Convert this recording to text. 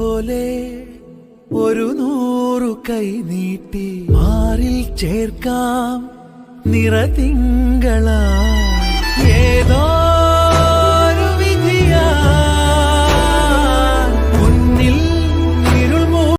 പോലെ ഒരു നൂറു കൈ നീട്ടി മാറിൽ ചേർക്കാം നിറതിങ്കള